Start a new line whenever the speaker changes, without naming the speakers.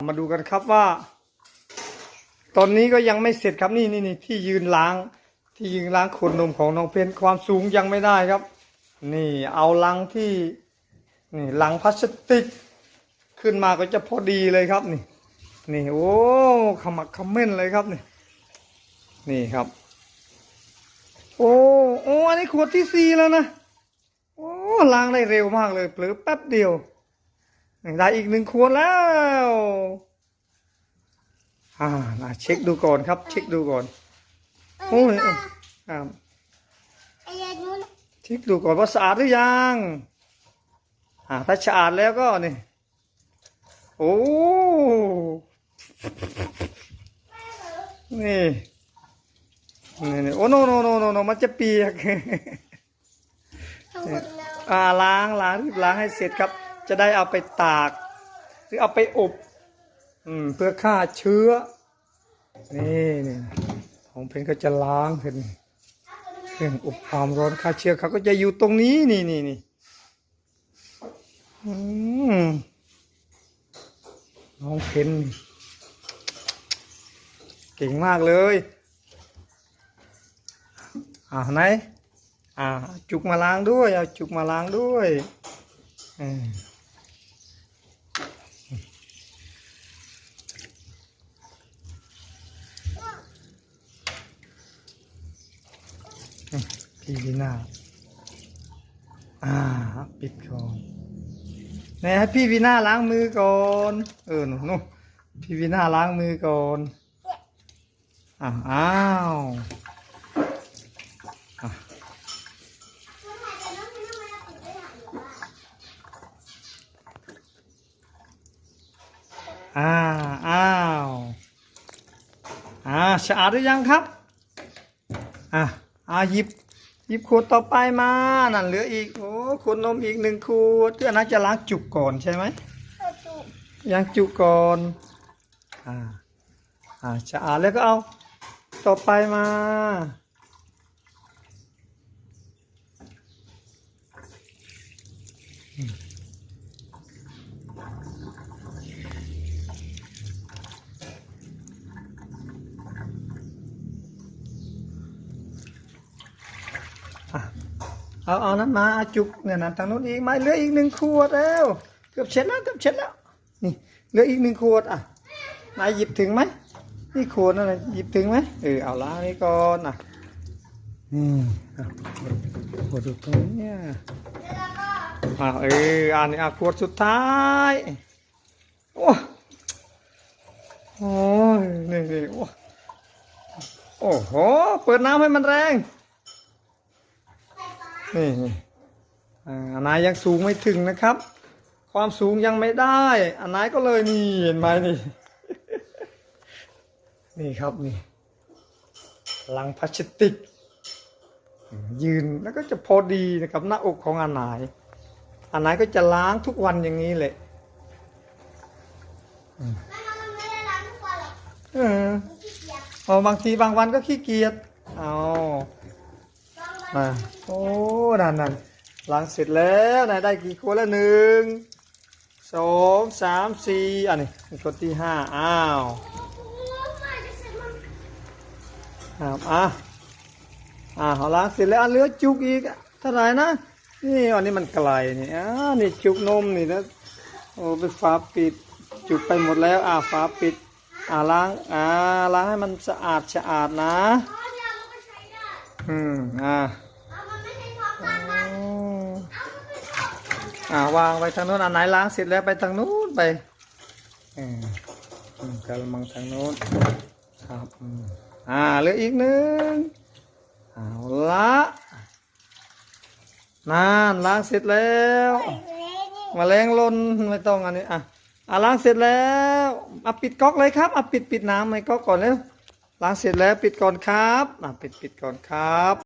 มาดูกันครับว่า ตอนนี้ก็ยังไม่เสร็จครับนี่นี่นี่ที่ยืนล้าง ที่ยืนล้างขวดนมของน้องเพนความสูงยังไม่ได้ครับ นี่เอาลังที่นี่ลังพลาสติก ขึ้นมาก็จะพอดีเลยครับนี่ นี่โอ้ขมักขม้นเลยครับนี่ นี่ครับ โอ้โอ้อันนี้ขวดที่สี่แล้วนะโอ้ล้างได้เร็วมากเลยเผลอแป๊บเดียว ได้อีกหนึ่งขวดแล้วอ่านะเช็คดูก่อนครับ เช็คดูก่อนโอ้ยเอ้าอ่า
ไอ้ยานู้น
เช็คดูก่อนว่าสะอาดหรือยังอ่าถ้าสะอาดแล้วก็นี่โอ้นี่นี่นี่โอ้โนโนโนโนโนมันจะเปียก
ทั้งหมดแล้ว
อ่าล้างล้างรีบล้างให้เสร็จครับ จะได้เอาไปตาก หรือเอาไปอบอืมเพื่อฆ่าเชื้อ นี่นี่ของเพนก็จะล้างเห็นเครื่องอบความร้อนฆ่าเชื้อเขาก็จะอยู่ตรงนี้นี่นี่นี่น้องเพนเก่งมากเลยอ่าไหนอ่าเอาจุกมาล้างด้วยเอาจุกมาล้างด้วยอืม พี่วีนาอ่า ปิดก่อนไหนให้พี่วีนาล้างมือก่อน เออหนูหนูพี่วีนาล้างมือก่อนอ่าอ้าวอ้าวอ่าสะอาดหรือยังครับ อะ อ่าหยิบหยิบขวดต่อไปมานั่นเหลืออีกโอ้ขวดนมอีกหนึ่งขวดเพื่อนน่าจะล้างจุกก่อนใช่ไหม
เอาจุก
ยังจุกก่อนอ่าอ่าสะอาดแล้วก็เอาต่อไปมา เอาเอานั้นมาจุกเนี่ยนะทางนู้นอีกไม่เหลืออีกหนึ่งขวดแล้วเกือบเช็ดแล้วเกือบเช็ดแล้วนี่เหลืออีกหนึ่งขวดอะนายหยิบถึงไหมนี่ขวดนั่นนะหยิบถึงไหมเออเอาล้างนี่ก่อนอะนี่ขวดอยู่ตรงเนี้ย
แล้วก็
อะเอออันนี้อะขวดสุดท้ายโอ้โอ้ยนี่นี่โอ้โหเปิดน้ำให้มันแรง นี่นี่อ่าอันนายยังสูงไม่ถึงนะครับ ความสูงยังไม่ได้อันนายก็เลยนี่เห็นไหมนี่ นี่ครับนี่ลังพลาสติก ยืนแล้วก็จะพอดีนะครับหน้าอกของอันนายอันนายก็จะล้างทุกวันอย่างนี้แหละ
แม่มันไม่ได้ล้างทุกวันหรอก
เออ
มันขี้เกียจ
เอาบางทีบางวันก็ขี้เกียจเอา
บางวัน
มาโอ้นั่นนั่นล้างเสร็จแล้วนายได้กี่คนแล้วหนึ่งสองสามสี่อันนี้คนที่ห้าอ้าว
อ้ไม่จะเสร็จมัน
ครับอะอ่าเขาล้างเสร็จแล้วเหลือจุกอีกเท่าไหร่นะนี่อันนี้มันไกลนี่อ่านี่จุกนมนี่นะโอ้เป็นฝาปิดจุกไปหมดแล้วอ่าฝาปิดอ่าล้างอ่าล้างให้มันสะอาดสะอาดนะ
อืม
อ่า
เอามันไม่ใช่ท้องมันมัน
โอ้
เอามันไม่ใช่ท้องมัน
อ่าวางไปทางโน้นอันไหนล้างเสร็จแล้วไปทางนู้นไปอืมอืมกระมังทางโน้นครับอืมอ่าเหลืออีกหนึ่งเอาละนานล้างเสร็จแล้ว
เละนี่
แมาแรงลนไม่ต้องอันนี้อะอะล้างเสร็จแล้วอะปิดก๊อกเลยครับอะปิดปิดน้ำในก๊อกก่อนเร็ว ล้างเสร็จแล้วปิดก่อนครับ ปิดปิดก่อนครับ